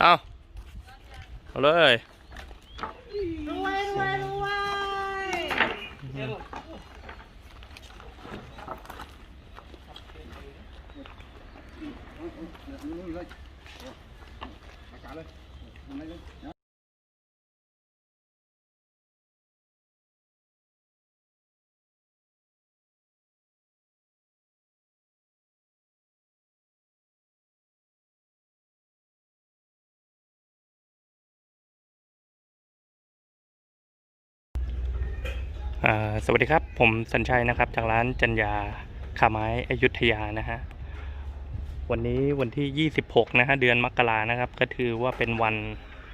เอาเอาเลยรวยรวยรวยอ่า สวัสดีครับ ผมสัญชัยนะครับ จากร้านจัญญาขาไม้อยุธยานะฮะวันนี้วันที่ 26 นะฮะเดือนมกรานะครับ ก็ถือว่าเป็นวัน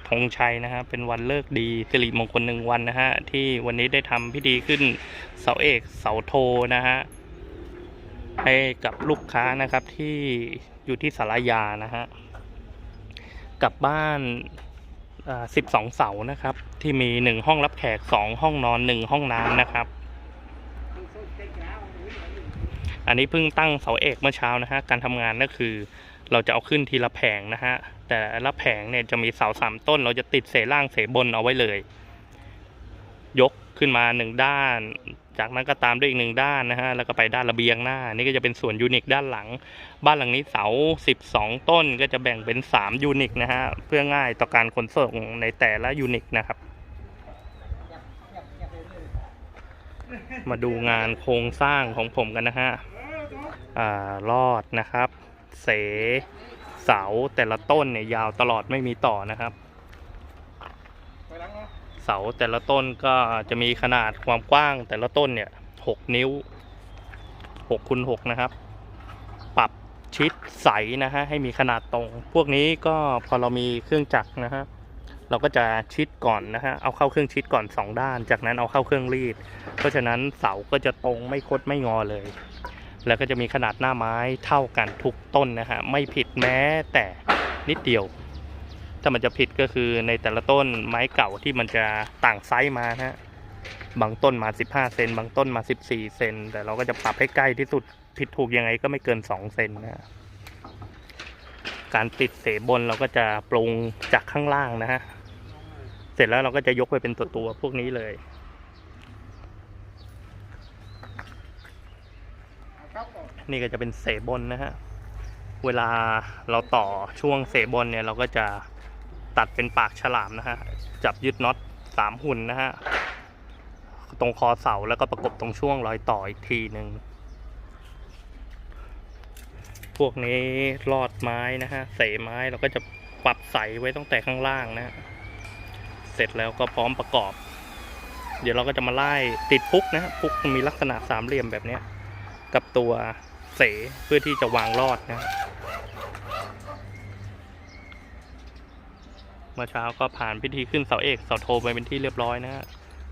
ธงชัยนะฮะเป็นวันเลิกดีสิริมงคลหนึ่งวันนะฮะที่วันนี้ได้ทำพิธีขึ้นเสาเอกเสาโทนะฮะให้กับลูกค้านะครับที่อยู่ที่สารยานะฮะกลับบ้าน สิบสองเสานะครับ ที่มีหนึ่งห้องรับแขกสองห้องนอนหนึ่งห้องน้ำนะครับ อันนี้เพิ่งตั้งเสาเอกเมื่อเช้านะฮะการทำงานก็คือเราจะเอาขึ้นทีละแผงนะฮะ แต่ละแผงเนี่ยจะมีเสาสามต้น เราจะติดเสล่างเสบนเอาไว้เลย ยกขึ้นมาหนึ่งด้าน จากนั้นก็ตามด้วยอีกหนึ่งด้านนะฮะแล้วก็ไปด้านระเบียงหน้า นี่ก็จะเป็นส่วนยูนิคด้านหลัง บ้านหลังนี้เสา 12 ต้นก็จะแบ่งเป็น 3 ยูนิคนะฮะเพื่อง่ายต่อการขนส่งในแต่ละยูนิคนะครับ มาดูงานโครงสร้างของผมกันนะฮะอ่ารอดนะครับ เส เสาแต่ละต้นเนี่ยยาวตลอดไม่มีต่อนะครับ เสาแต่ละต้นก็จะมีขนาดความกว้างแต่ละต้นเนี่ยหกนิ้วหกคูณหกนะครับ ปรับชิดใสนะฮะให้มีขนาดตรง พวกนี้ก็พอเรามีเครื่องจักรนะฮะเราก็จะชิดก่อนนะฮะเอาเข้าเครื่องชิดก่อนสองด้าน จากนั้นเอาเข้าเครื่องรีด เพราะฉะนั้นเสาก็จะตรงไม่คดไม่งอเลย แล้วก็จะมีขนาดหน้าไม้เท่ากันทุกต้นนะฮะไม่ผิดแม้แต่นิดเดียว ถ้ามันจะผิดก็คือในแต่ละต้นไม้เก่าที่มันจะต่างไซส์มาฮะบางต้นมา 15 เซนบางต้นมา 14 เซนแต่เราก็จะปรับให้ใกล้ที่สุดผิดถูกยังไงก็ไม่เกิน 2 เซนนะ การติดเสบนเราก็จะปรุงจากข้างล่างนะฮะ เสร็จแล้วเราก็จะยกไปเป็นตัวตัวพวกนี้เลยนี่ก็จะเป็นเสบนนะฮะ เวลาเราต่อช่วงเสบนเนี่ยเราก็จะ ตัดเป็นปากฉลามนะฮะ จับยึดน็อตสามหุ่นนะฮะ ตรงคอเสาแล้วก็ประกบตรงช่วงรอยต่ออีกทีหนึ่ง พวกนี้รอดไม้นะฮะ เสไม้เราก็จะปรับใสไว้ตั้งแต่ข้างล่างนะ เสร็จแล้วก็พร้อมประกอบ เดี๋ยวเราก็จะมาไล่ติดพุกนะพุกมีลักษณะสามเหลี่ยมแบบนี้กับตัวเสเพื่อที่จะวางรอดนะฮะ เมื่อเช้าก็ผ่านพิธีขึ้นเสาเอกเสาโทไปเป็นที่เรียบร้อยนะฮะ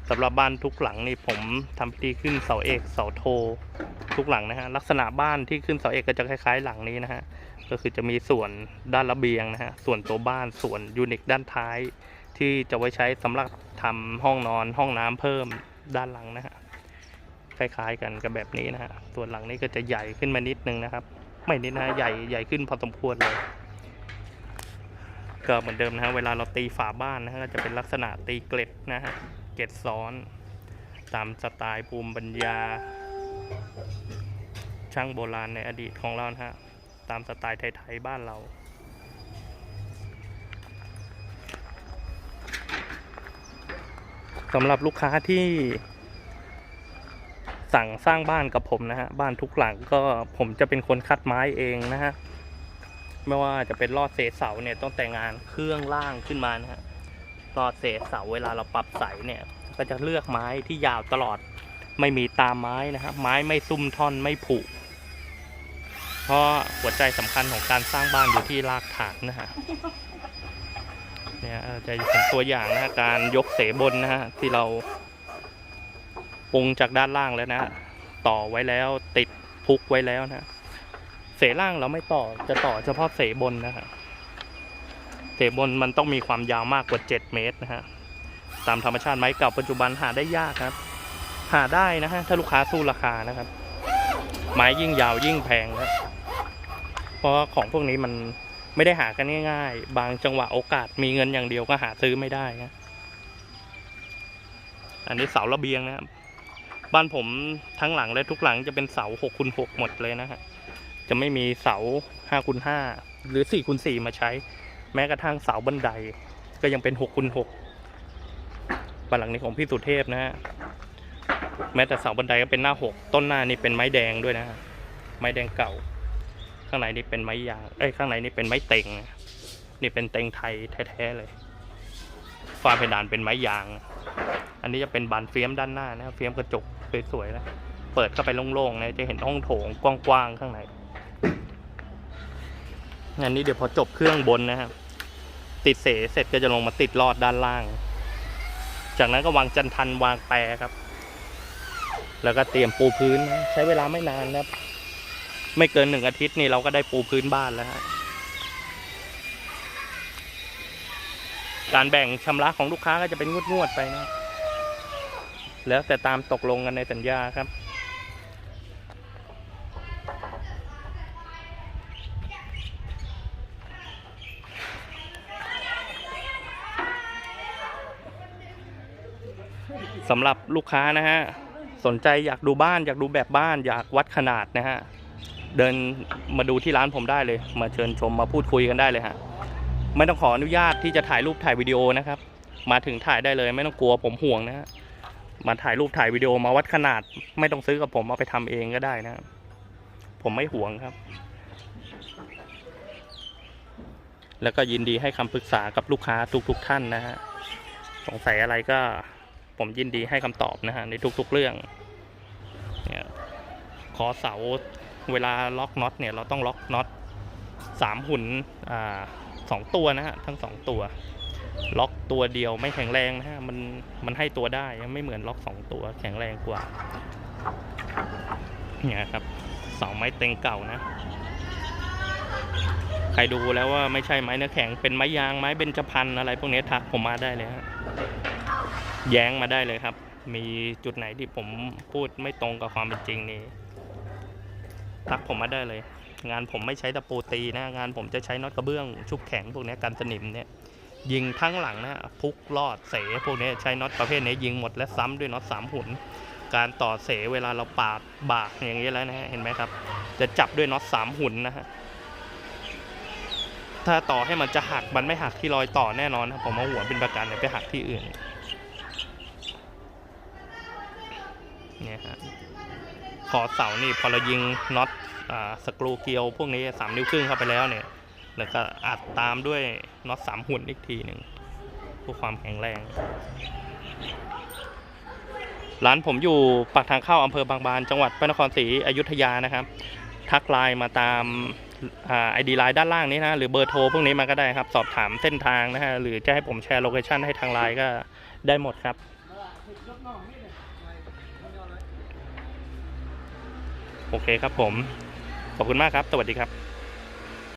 สำหรับบ้านทุกหลังนี่ผมทำพิธีขึ้นเสาเอกเสาโททุกหลังนะฮะลักษณะบ้านที่ขึ้นเสาเอกก็จะคล้าย ๆ หลังนี้นะฮะก็คือจะมีส่วนด้านระเบียงนะฮะส่วนตัวบ้านส่วนยูนิคด้านท้าย ที่จะไว้ใช้สำหรับทำห้องนอนห้องน้ำเพิ่มด้านหลังนะฮะคล้ายๆกันกับแบบนี้นะฮะส่วนหลังนี้ก็จะใหญ่ขึ้นมานิดนึงนะครับ ไม่นิดนะฮะใหญ่ใหญ่ขึ้นพอสมควรเลย ก็เหมือนเดิมนะฮะเวลาเราตีฝาบ้านนะฮะก็จะเป็นลักษณะตีเกล็ดนะฮะเกล็ดซ้อน ตามสไตล์ภูมิปัญญา ช่างโบราณในอดีตของเรานะฮะตามสไตล์ไทยๆบ้านเราสำหรับลูกค้าที่สั่งสร้างบ้านกับผมนะฮะ บ้านทุกหลังก็ผมจะเป็นคนคัดไม้เองนะฮะ ไม่ว่าจะเป็นรอดเศษเสาเนี่ยต้องแต่งงานเครื่องล่างขึ้นมานะฮะรอดเศษเสาเวลาเราปรับใสเนี่ยก็จะเลือกไม้ที่ยาวตลอดไม่มีตามไม้นะฮะไม้ไม่ซุ่มท่อนไม่ผุเพราะหัวใจสำคัญของการสร้างบ้านอยู่ที่รากฐานนะฮะเนี่ยจะเห็นตัวอย่างนะฮะการยกเสบนนะฮะที่เราปรุงจากด้านล่างแล้วนะฮะต่อไว้แล้วติดพุกไว้แล้วนะ เสล่างเราไม่ต่อจะต่อเฉพาะเสบนนะฮะเสบนมันต้องมีความยาวมากกว่า 7 เมตรนะฮะตามธรรมชาติไม้เก่าปัจจุบันหาได้ยากครับ หาได้นะฮะถ้าลูกค้าสู้ราคานะครับ ไม้ยิ่งยาวยิ่งแพงครับเพราะของพวกนี้มันไม่ได้หากันง่ายๆ บางจังหวะโอกาสมีเงินอย่างเดียวก็หาซื้อไม่ได้นะอันนี้เสาระเบียงนะครับ บ้านผมทั้งหลังและทุกหลังจะเป็นเสาหกคูณหกหมดเลยนะฮะ จะไม่มีเสาห้าคูณห้าหรือสี่คูณสี่มาใช้ แม้กระทั่งเสาบันได ก็ยังเป็นหกคูณหกบ้านหลังนี้ของพี่สุเทพนะฮะแม้แต่เสาบันไดก็เป็นหน้าหกต้นหน้านี่เป็นไม้แดงด้วยนะฮะไม้แดงเก่า ข้างในนี่เป็นไม้ยางเอ้ยข้างในนี่เป็นไม้เต็งนะนี่เป็นเต็งไทยแท้ๆเลยฝ้าเพดานเป็นไม้ยาง อันนี้จะเป็นบานเฟียมด้านหน้านะครับเฟียมกระจกสวยๆนะ เปิดเข้าไปโล่งๆนะจะเห็นห้องโถงกว้างๆข้างใน งานนี้เดี๋ยวพอจบเครื่องบนนะครับติดเสเสร็จก็จะลงมาติดลอดด้านล่าง จากนั้นก็วางจันทันวางแปรครับ แล้วก็เตรียมปูพื้นนะใช้เวลาไม่นานนะครับ ไม่เกินหนึ่งอาทิตย์นี่เราก็ได้ปูพื้นบ้านแล้วฮะการแบ่งชำระของลูกค้าก็จะเป็นงวดๆไปนะ แล้วแต่ตามตกลงกันในสัญญาครับ สำหรับลูกค้านะฮะสนใจอยากดูบ้านอยากดูแบบบ้าน อยากวัดขนาดนะฮะเดินมาดูที่ร้านผมได้เลย มาเชิญชมมาพูดคุยกันได้เลยฮะไม่ต้องขออนุญาตที่จะถ่ายรูปถ่ายวิดีโอนะครับ มาถึงถ่ายได้เลย ไม่ต้องกลัวผมห่วงนะฮะมาถ่ายรูปถ่ายวิดีโอมาวัดขนาด ไม่ต้องซื้อกับผมเอาไปทำเองก็ได้นะครับผมไม่ห่วงครับ แล้วก็ยินดีให้คำปรึกษากับลูกค้าทุกๆทท่านนะฮะสงสัยอะไรก็ ผมยินดีให้คำตอบนะฮะในทุกๆเรื่องเนี่ยขอเสาเวลาล็อกน็อตเนี่ยเราต้องล็อกน็อตสามหุ่นอ่าสองตัวนะฮะทั้งสองตัว ล็อกตัวเดียวไม่แข็งแรงนะฮะมันมันให้ตัวได้ไม่เหมือนล็อกสองตัวแข็งแรงกว่าเนี่ยครับเสาไม้เต็งเก่านะ ใครดูแล้วว่าไม่ใช่ไม้เนื้อแข็งเป็นไม้ยางไม้เบญจพรรณอะไรพวกนี้ทักผมมาได้เลยฮะ แย้งมาได้เลยครับ มีจุดไหนที่ผมพูดไม่ตรงกับความเป็นจริงนี่ทักผมมาได้เลย งานผมไม่ใช้ตะปูตีนะ งานผมจะใช้น็อตกระเบื้อง ชุบแข็งพวกนี้กันสนิมเนี่ยยิงทั้งหลังนะพุกลอดเสพวกนี้ใช้น็อตประเภทนี้ยิงหมดและซ้ำด้วยน็อตสามหุ่นการต่อเสเวลาเราปาดบากอย่างนี้แล้วนะฮะเห็นไหมครับ จะจับด้วยน็อตสามหุ่นนะฮะถ้าต่อให้มันจะหักมันไม่หักที่รอยต่อแน่นอนนะผมเอาหัวเป็นประกันเลยไปหักที่อื่น เนี่ยฮะขอเสานี่พอเรายิงน็อตอ่าสกรูเกียวพวกนี้สามนิ้วครึ่งเข้าไปแล้วเนี่ย แล้วก็อัดตามด้วยน็อตสามหุ่นอีกทีหนึ่งเพื่อความแข็งแรง ร้านผมอยู่ปากทางเข้าอำเภอบางบานจังหวัดพระนครศรีอยุธยานะครับ ทักไลน์มาตามไอดีไลน์ด้านล่างนี้นะ หรือเบอร์โทรพวกนี้มาก็ได้ครับ สอบถามเส้นทางนะฮะ หรือจะให้ผมแชร์โลเคชันให้ทางไลน์ก็ได้หมดครับ โอเคครับผม ขอบคุณมากครับ สวัสดีครับ